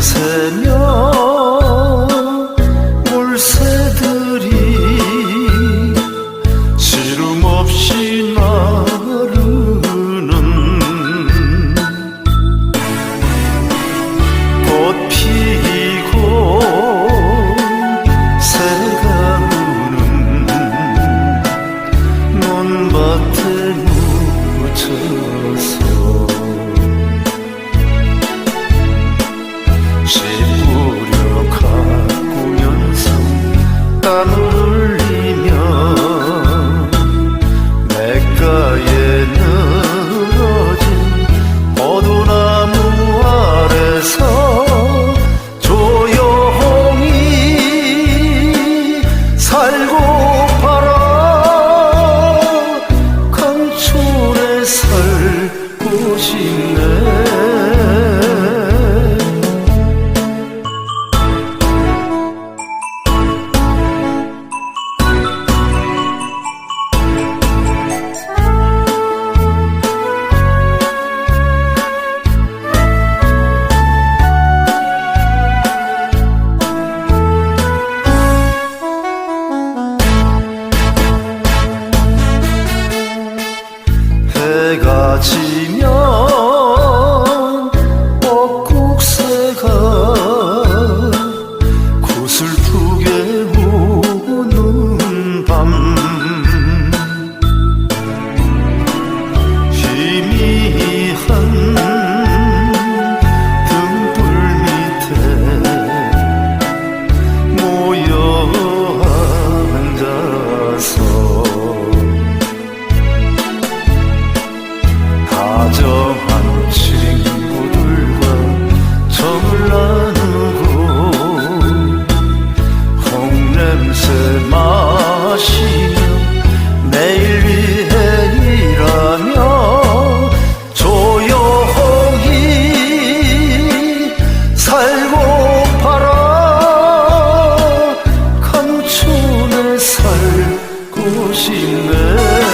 밤새며 물새들이 시름없이 나 19려 가공연상 땀을 흘리며 맥가에 늘어진 버도나무 아래서 조용히 살고 팔아 강촌에 살고 싶네. 같이 다정한 친구들과 정을 나누고 홍냄새 마시며 내일 위해 일하며 조용히 살고 팔아 감춘을 살고 싶네